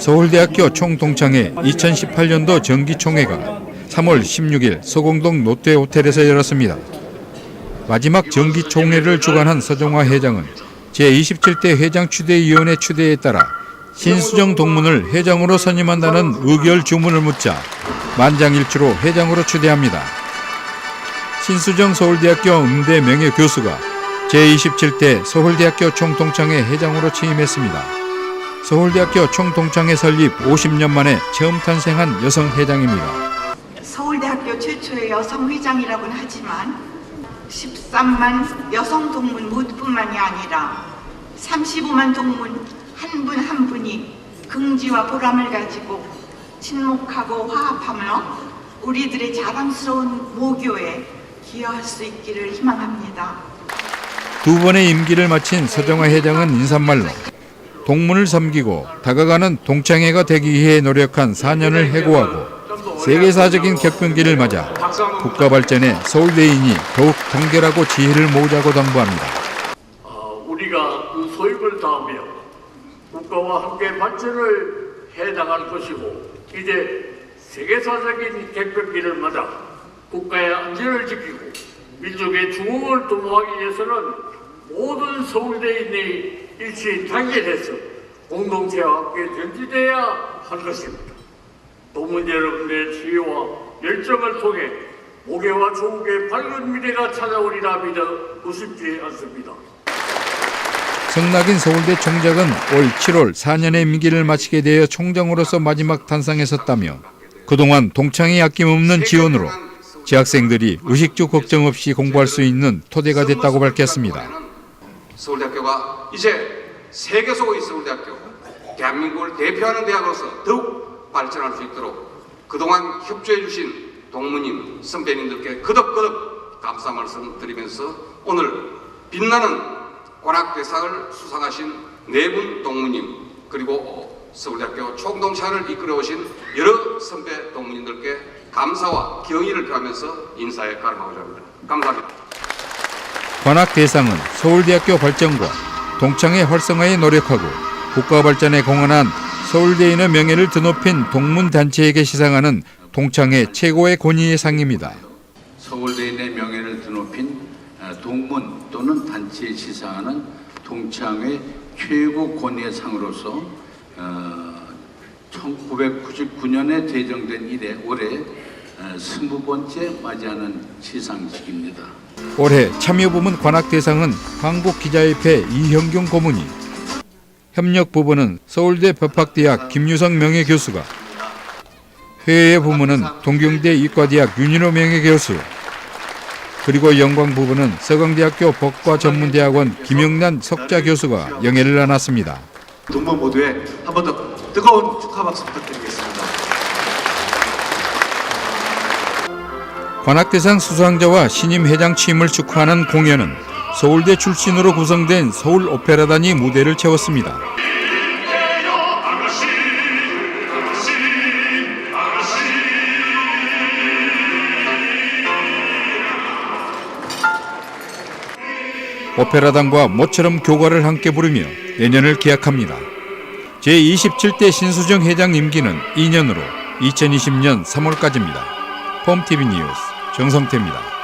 서울대학교 총동창회 2018년도 정기총회가 3월 16일 서공동 롯데 호텔에서 열었습니다. 마지막 정기총회를 주관한 서정화 회장은 제27대 회장 추대위원회 추대에 따라 신수정 동문을 회장으로 선임한다는 의결 주문을 묻자 만장일치로 회장으로 추대합니다. 신수정 서울대학교 음대 명예 교수가 제27대 서울대학교 총동창회 회장으로 취임했습니다. 서울대학교 총동창회 설립 50년 만에 처음 탄생한 여성 회장입니다. 서울대학교 최초의 여성 회장이라고는 하지만 13만 여성 동문 모두뿐만이 아니라 35만 동문 한 분한 분이 긍지와 보람을 가지고 친목하고 화합하며 우리들의 자랑스러운 모교에 기여할 수 있기를 희망합니다. 두 번의 임기를 마친 서정화 회장은 인사말로 동문을 섬기고 다가가는 동창회가 되기 위해 노력한 4년을 해고하고 세계사적인 격변기를 맞아 국가 발전에 서울대인이 더욱 단결하고 지혜를 모으자고 당부합니다. 어, 우리가 그 소임을 다하며 국가와 함께 발전을 해나갈 것이고 이제 세계사적인 객변기를 맞아 국가의 안전을 지키고 민족의 중흥을 도모하기 위해서는 모든 서울대인이 일치 단결해서 공동체와 함께 전진해야 할 것입니다. 동문 여러분의 지혜와 열정을 통해 모계와 조국의 밝은 미래가 찾아오리라 믿어 우습지 않습니다. 성낙인 서울대 총장은 올 7월 4년의 임기를 마치게 되어 총장으로서 마지막 탄상에 섰다며 그동안 동창회 아낌없는 지원으로 재학생들이 의식주 걱정 없이 공부할 수 있는 토대가 됐다고 밝혔습니다. 서울대학교가 이제 세계 속의 서울대학교, 대한민국을 대표하는 대학으로서 더욱 발전할 수 있도록 그동안 협조해 주신 동무님, 선배님들께 거듭거듭 감사 말씀 드리면서 오늘 빛나는 관악대상을 수상하신 네 분 동무님 그리고 서울대학교 총동창을 이끌어 오신 여러 선배 동무님들께 감사와 경의를 표하면서 인사에 가름하고자 합니다. 감사합니다. 관악 대상은 서울대학교 발전과 동창회 활성화에 노력하고 국가 발전에 공헌한 서울대인의 명예를 드높인 동문 단체에게 시상하는 동창회 최고의 권위의 상입니다. 서울대인의 명예를 드높인 어, 동문 또는 단체에 시상하는 동창회 최고 권위의 상으로서 어, 1999년에 제정된 이래 올해 어, 20번째 맞이하는 시상식입니다. 올해 참여부문 관악 대상은 한국기자협회 이형경 고문이, 협력부문은 서울대 법학대학 김유성 명예교수가, 회의 부문은 동경대 이과대학 윤인호 명예교수, 그리고 영광 부문은 서강대학교 법과전문대학원 김영란 석좌교수가 영예를 나눴습니다. 두분 모두에 한 번 더 뜨거운 축하 박수 부탁드리겠습니다. 관악대상 수상자와 신임 회장 취임을 축하하는 공연은 서울대 출신으로 구성된 서울 오페라단이 무대를 채웠습니다. 오페라단과 모처럼 교과를 함께 부르며 내년을 기약합니다. 제27대 신수정 회장 임기는 2년으로 2020년 3월까지입니다. 폼TV 뉴스 정성태입니다.